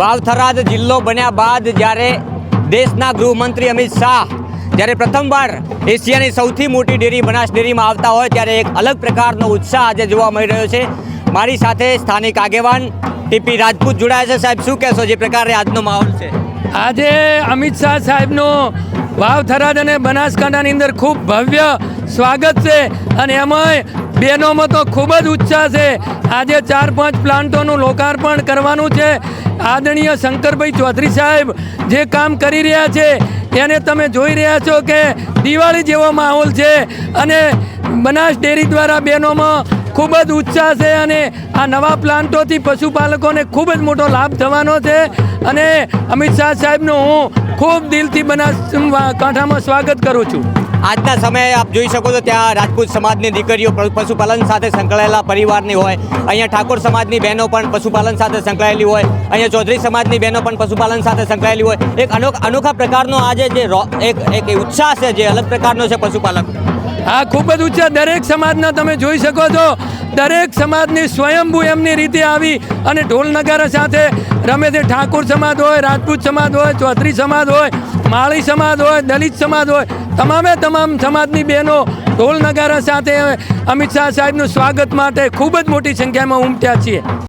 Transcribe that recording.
વાવથરાદ જિલ્લો બન્યા બાદ જ્યારે દેશના ગૃહમંત્રી અમિત શાહ જ્યારે પ્રથમવાર એશિયાની સૌથી મોટી ડેરી બનાસ ડેરીમાં આવતા હોય ત્યારે એક અલગ પ્રકારનો ઉત્સાહ આજે જોવા મળી રહ્યો છે. મારી સાથે સ્થાનિક આગેવાન ટીપી રાજપૂત જોડાયા છે. સાહેબ, શું કહેશો જે પ્રકારે આજનો માહોલ છે? આજે અમિત શાહ સાહેબનો વાવ થરાદ અને બનાસકાંઠાની અંદર ખૂબ ભવ્ય સ્વાગત છે અને એમાંય બહેનોમાં તો ખૂબ જ ઉત્સાહ છે. આજે ચાર પાંચ પ્લાન્ટોનું લોકાર્પણ કરવાનું છે. આદરણીય શંકરભાઈ ચૌધરી સાહેબ જે કામ કરી રહ્યા છે, એને તમે જોઈ રહ્યા છો કે દિવાળી જેવો માહોલ છે અને બનાસ ડેરી દ્વારા બહેનોમાં ખૂબ જ ઉત્સાહ છે અને આ નવા પ્લાન્ટોથી પશુપાલકોને ખૂબ જ મોટો લાભ થવાનો છે. અને અમિત શાહ સાહેબનું હું ખૂબ દિલથી બનાસ કાંઠામાં સ્વાગત કરું છું. આજના સમયે આપ જોઈ શકો છો ત્યાં રાજપૂત સમાજની દીકરીઓ પશુપાલન સાથે સંકળાયેલા પરિવારની હોય. અહીંયા ઠાકોર સમાજની બહેનો પણ પશુપાલન સાથે સંકળાયેલી હોય. અહીંયા ચૌધરી સમાજની બહેનો પણ પશુપાલન સાથે સંકળાયેલી હોય. એક અનોખ પ્રકારનો આજે જે એક એક ઉત્સાહ છે, જે અલગ પ્રકારનો છે પશુપાલક હા, ખૂબ જ ઉત્સાહ દરેક સમાજના તમે જોઈ શકો છો. દરેક સમાજની સ્વયંભૂ એમની રીતે આવી અને ઢોલ નગારા સાથે રમે છે. ઠાકોર સમાજ હોય, રાજપૂત સમાજ હોય, ચૌધરી સમાજ હોય, માળી સમાજ હોય, દલિત સમાજ હોય, તમામે તમામ સમાજની બહેનો ઢોલ નગારા સાથે અમિત શાહ સાહેબનું સ્વાગત માટે ખૂબ જ મોટી સંખ્યામાં ઉમટ્યા છીએ.